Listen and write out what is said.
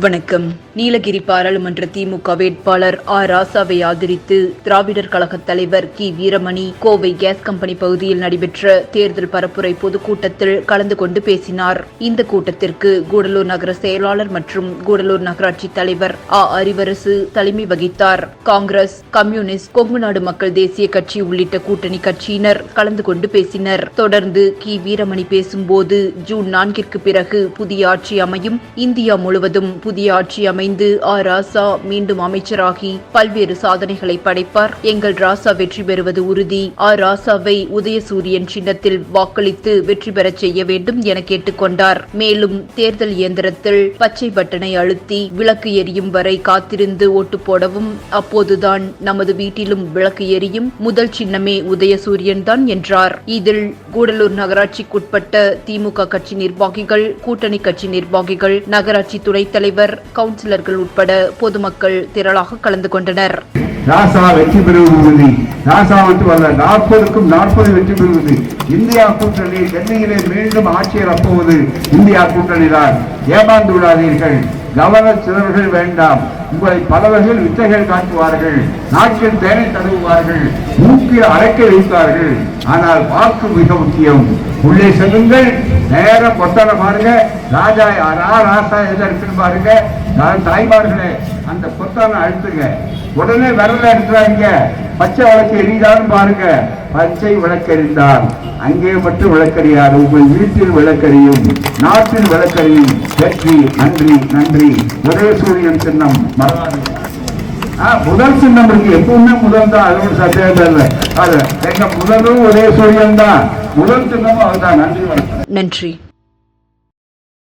வணக்கம். நீலகிரி பாராளுமன்ற திமுக வேட்பாளர் ஆ. ராசாவை ஆதரித்து திராவிடர் கழக தலைவர் கி. வீரமணி கோவை கேஸ் கம்பெனி பகுதியில் நடைபெற்ற தேர்தல் பரப்புரை பொதுக்கூட்டத்தில் கலந்து கொண்டு பேசினார். இந்த கூட்டத்திற்கு கூடலூர் நகர செயலாளர் மற்றும் கூடலூர் நகராட்சி தலைவர் ஆ. அறிவரசு தலைமை வகித்தார். காங்கிரஸ் கம்யூனிஸ்ட் கொங்கு நாடு மக்கள் தேசிய கட்சி உள்ளிட்ட கூட்டணி கட்சியினர் கலந்து கொண்டு பேசினர். தொடர்ந்து கி. வீரமணி பேசும்போது ஜூன் நான்கிற்கு பிறகு புதிய ஆட்சி அமையும். இந்தியா முழுவதும் புதிய ஆட்சி அமைந்து ஆ ராசா மீண்டும் அமைச்சராகி பல்வேறு சாதனைகளை படைப்பார். எங்கள் ராசா வெற்றி பெறுவது உறுதி. ஆ ராசாவை உதயசூரியன் சின்னத்தில் வாக்களித்து வெற்றி பெறச் செய்ய வேண்டும் என கேட்டுக்கொண்டார். மேலும் தேர்தல் இயந்திரத்தில் பச்சை பட்டனை அழுத்தி விளக்கு எரியும் வரை காத்திருந்து ஓட்டு போடவும் அப்போதுதான் நமது வீட்டிலும் விளக்கு எரியும். முதல் சின்னமே உதயசூரியன் தான் என்றார். இதில் கூடலூர் நகராட்சிக்குட்பட்ட திமுக கட்சி நிர்வாகிகள் கூட்டணி கட்சி நிர்வாகிகள் நகராட்சி துணைத் தலைவர் கவுன்சிலர்கள் உட்பட பொதுமக்கள் திரளாக கலந்து கொண்டனர். ராசா வெற்றி பெறுவது. உறுதி ராசா மட்டும் அல்ல நாற்பதுக்கும் நாற்பது வெற்றி பெறுவது. இந்தியா கூட்டணி சென்னையிலே மீண்டும் ஆட்சியில் அப்போவது இந்தியா கூட்டணி தான் ஏமாந்து விடாதீர்கள். கவன சிலர்கள் வேண்டாம். உங்களை பலவர்கள் வித்தைகள் காட்டுவார்கள். நாட்டில் தேனை தடவுவார்கள் மூக்கில் அரைக்க வைப்பார்கள். ஆனால் வாக்கு மிக முக்கியம். உள்ளே செல்லுங்கள். நேரம் பொத்தனை பாருங்க. ராஜா யாரா? ராசா எதை இருக்குன்னு பாருங்க. நான் தாய்மார்களே அந்த பொத்தானை அழுத்துங்க. உடனே விரல எடுத்துறாங்க பச்சை விளக்கு எரியுதான்னு பாருங்க. பச்சை விளக்கறிந்தான் அங்கே மட்டும் விளக்கறியார் உங்கள் வீட்டில் விளக்கறியும் நாட்டில் விளக்கறியும் வெற்றி நன்றி நன்றி. ஒரே சூரியன் சின்னம் மறவாது முதல் சின்னம் இருக்கு. எப்பவுமே முதல் தான். அது ஒரு சந்தேகம் இல்லை அது எங்க முதலும் ஒரே சூரியன் தான் முதல் சின்னமும் அதுதான். நன்றி வணக்கம். நன்றி.